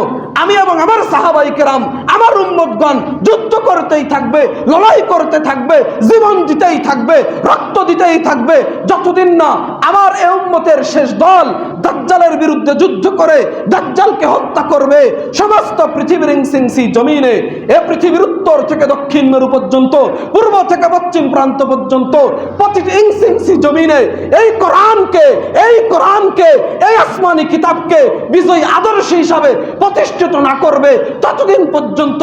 ¡Gracias! আমি এবং আমার সাহাবাই কেরাম, আমার উম্মতগণ যুদ্ধ করতেই থাকবে, লড়াই করতে থাকবে, জীবন দিতেই থাকবে, রক্ত দিতেই থাকবে। যতদিন না আমার এই উম্মতের শেষ দল দাজ্জালের বিরুদ্ধে যুদ্ধ করে দাজ্জালকে হত্যা করবে, সমস্ত পৃথিবীর ইংসিংসি জমিনে, এ পৃথিবীর উত্তর থেকে দক্ষিণ মেরু পর্যন্ত, পূর্ব থেকে পশ্চিম প্রান্ত পর্যন্ত প্রতিটি ইংসিংসি জমিনে এই কোরআনকে এই কোরআনকে, এই আসমানি কিতাবকে বিজয়ী আদর্শ হিসাবে প্রতিষ্ঠিত না করবে ততদিন পর্যন্ত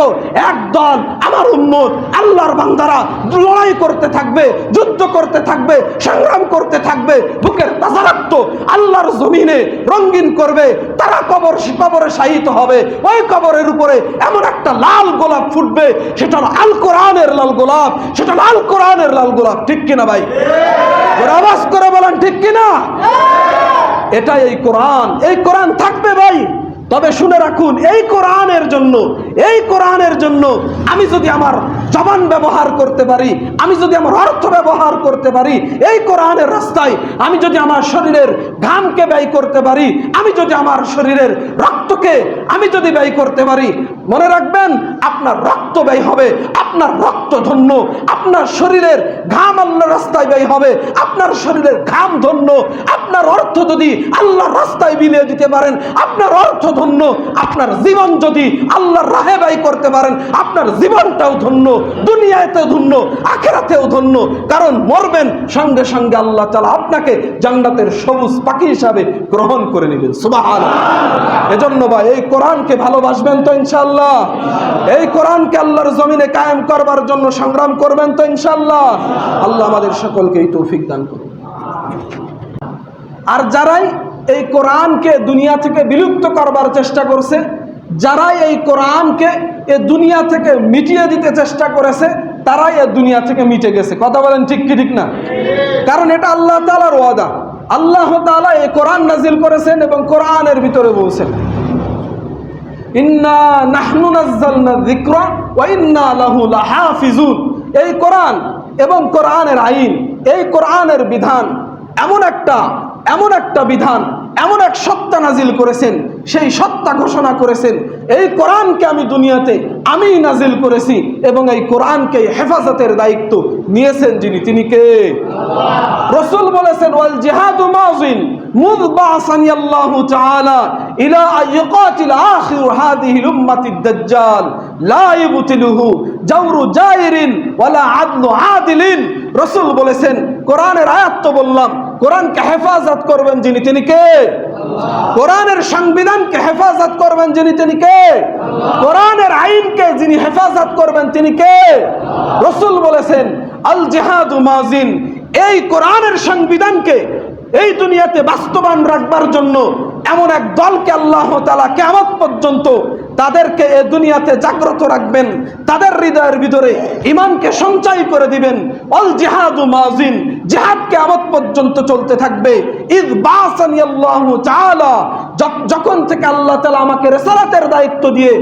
একদল আমার উম্মত আল্লাহর বান্দারা লড়াই করতে থাকবে যুদ্ধ করতে থাকবে সংগ্রাম করতে থাকবে বুকের তাজা রক্ত আল্লাহর জমিনে রঙিন করবে তারা কবর কবরে শায়িত হবে ওই কবরের উপরে এমন একটা লাল গোলাপ ফুটবে সেটা আল কোরআনের লাল গোলাপ সেটা হলো আল কোরআনের লাল গোলাপ ঠিক কিনা ভাই? আওয়াজ করে বলেন ঠিক কিনা? এটাই এই কোরআন এই কোরআন থাকবে ভাই। তবে শুনে রাখুন, এই কোরআনের জন্য, এই কোরআনের জন্য আমি যদি আমার জবান ব্যবহার করতে পারি, আমি যদি আমার অর্থ ব্যবহার করতে পারি, এই কোরআনের রাস্তায় আমি যদি আমার শরীরের ঘামকে ব্যয় করতে পারি, আমি যদি আমার শরীরের রক্তকে আমি যদি ব্যয় করতে পারি মনে রাখবেন, আপনার রক্ত ব্যয় হবে, আপনার রক্ত ধন্য, আপনার শরীরের ঘাম আল্লাহ রাস্তায় ব্যয় হবে, আপনার শরীরের ঘাম ধন্য, আপনার অর্থ যদি আল্লাহর রাস্তায় বিলিয়ে দিতে পারেন, আপনার অর্থ ধন্য, আপনার জীবন যদি আল্লাহর রাহে ব্যয় করতে পারেন, আপনার জীবনটাও ধন্য, দুনিয়াতেও ধন্য, আখেরাতেও ধন্য, কারণ মরবেন সঙ্গে সঙ্গে আল্লাহ তালা আপনাকে জান্নাতের সবুজ পাখি হিসাবে গ্রহণ করে নেবেন। সুবাহান এজন্য ভাই, এই কোরআনকে ভালোবাসবেন তো ইনশাল্লাহ এই কোরআনকে আল্লাহর জমিনে কায়েম করবার জন্য সংগ্রাম করবেন তো ইনশাল্লাহ আল্লাহ আমাদের সকলকে এই তৌফিক দান করুন। আর যারাই এই কোরআনকে দুনিয়া থেকে বিলুপ্ত করবার চেষ্টা করছে, যারাই এই কোরআনকে এ দুনিয়া থেকে মিটিয়ে দিতে চেষ্টা করেছে, তারাই এ দুনিয়া থেকে মিটে গেছে। কথা বলেন ঠিক কি ঠিক না? কারণ এটা আল্লাহ তালার ওয়াদা। আল্লাহ তালা এই কোরআন নাজিল করেছেন এবং কোরআনের ভিতরে বলছেন। লাহু এই কোরআন এবং কোরআনের আইন, এই কোরআনের বিধান এমন একটা এমন একটা বিধান, এমন এক সত্তা নাজিল করেছেন, সেই সত্তা ঘোষণা করেছেন এই কোরআনকে আমি দুনিয়াতে আমি নাজিল করেছি এবং এই কোরআনকে হেফাজতের দায়িত্ব নিয়েছেন যিনি, তিনি কে? রসুল বলেছেন, ওয়াল জিহাদু মাজিন মুদ বাসানি আল্লাহ তাআলা ইলা আইয়াকাতিল আখির হাদিহি উম্মতি দাজ্জাল। লা ইবতিলুহু জাওরু জাইরিন ওয়ালা আদলু আদিলিন। রসুল বলেছেন, কোরআনের আয়াত তো বললাম কোরআনকে হেফাজত করবেন যিনি, তিনি কে? কোরআনের সংবিধানকে হেফাজত করবেন যিনি, তিনি কে? কোরআনের আইনকে যিনি হেফাজত করবেন, তিনি কে? রসুল বলেছেন, আল জেহাদু মাজিন। এই কোরআনের সংবিধানকে এই দুনিয়াতে বাস্তবায়ন রাখবার জন্য এমন এক দলকে আল্লাহ তালা কেমন পর্যন্ত তাদেরকে এ দুনিয়াতে জাগ্রত রাখবেন, তাদের হৃদয়ের ভিতরে ইমানকে সঞ্চয় করে দিবেন। অল জিহাদু মাজিন জিহাদ কেমন পর্যন্ত চলতে থাকবে। ইদ বাসানি আল্লাহ তাআলা যখন থেকে আল্লাহ তালা আমাকে রেসালাতের দায়িত্ব দিয়ে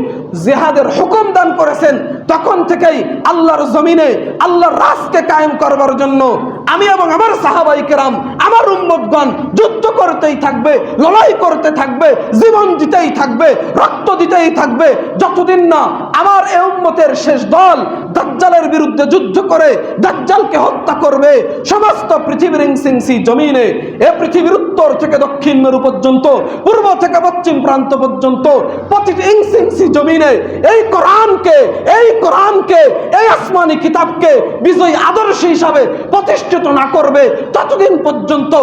জেহাদের হুকুম দান করেছেন, তখন থেকেই আল্লাহর জমিনে, আল্লাহর রাজকে কায়েম করবার জন্য আমি এবং আমার সাহাবাই কেরাম, আমার উম্মতগণ যুদ্ধ করতেই থাকবে, লড়াই করতে থাকবে, জীবন দিতেই থাকবে, রক্ত দিতেই থাকবে। যতদিন না আমার এই উম্মতের শেষ দল দাজ্জালের বিরুদ্ধে যুদ্ধ করে দাজ্জালকে হত্যা করবে, সমস্ত পৃথিবীর ইংসিংসি জমিনে, এ পৃথিবীর উত্তর থেকে দক্ষিণ মেরু পর্যন্ত, পূর্ব থেকে পশ্চিম প্রান্ত পর্যন্ত, প্রতিটি ইংসিংসি জমিনে এই কোরআনকে এই কোরআনকে, এই আসমানি কিতাবকে বিজয়ী আদর্শ হিসাবে প্রতিষ্ঠিত না করবে। ততদিন পর্যন্ত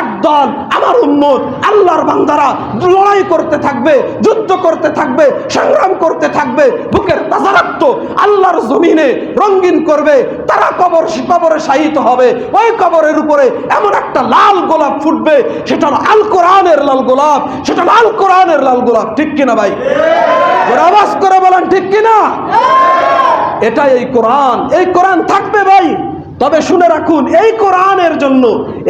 একদল আমার উম্মত আল্লাহর বান্দারা লড়াই করতে থাকবে, যুদ্ধ করতে থাকবে, সংগ্রাম করতে থাকবে, বুকের তাজা রক্ত আল্লাহর জমিনে রঙিন করবে, তারা কবর কবরে শায়িত হবে, ওই কবরের উপরে এমন একটা লাল গোলাপ ফুটবে, সেটা আল কোরআনের লাল গোলাপ, সেটা হলো আল কোরআনের লাল গোলাপ, ঠিক কিনা ভাই? আওয়াজ করে বলেন, ঠিক কিনা? এটাই এই কোরআন এই কোরআন থাকবে ভাই। তবে শুনে রাখুন এই কোরআনের জন্য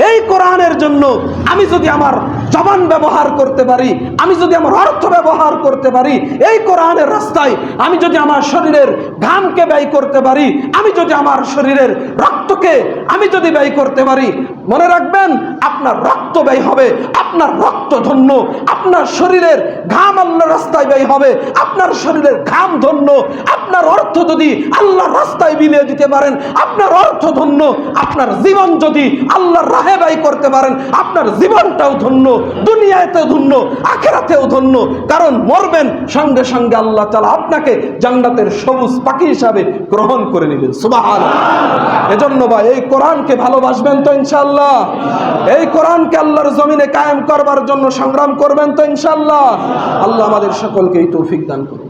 এই কোরআনের জন্য আমি যদি আমার জবান ব্যবহার করতে পারি, আমি যদি আমার অর্থ ব্যবহার করতে পারি, এই কোরআনের রাস্তায় আমি যদি আমার শরীরের ঘামকে ব্যয় করতে পারি, আমি যদি আমার শরীরের রক্তকে আমি যদি ব্যয় করতে পারি, মনে রাখবেন, আপনার রক্ত ব্যয় হবে, আপনার রক্ত ধন্য, আপনার শরীরের ঘাম আল্লাহ রাস্তায় ব্যয় হবে, আপনার শরীরের ঘাম ধন্য, আপনার অর্থ যদি আল্লাহর রাস্তায় বিলিয়ে দিতে পারেন, আপনার অর্থ ধন্য, আপনার জীবন যদি আল্লাহর রাহে ব্যয় করতে পারেন, আপনার জীবনটাও ধন্য দুনিয়াতেও ধন্য, আখেরাতেও ধন্য। কারণ মরবেন সঙ্গে সঙ্গে আল্লাহ তালা আপনাকে জান্নাতের সবুজ পাখি হিসাবে গ্রহণ করে নেবেন। সুবাহান এজন্য ভাই, এই কোরআনকে ভালোবাসবেন তো ইনশাল্লাহ এই কোরআনকে আল্লাহর জমিনে কায়েম করবার জন্য সংগ্রাম করবেন তো ইনশাল্লাহ আল্লাহ আমাদের সকলকে এই তৌফিক দান করুন।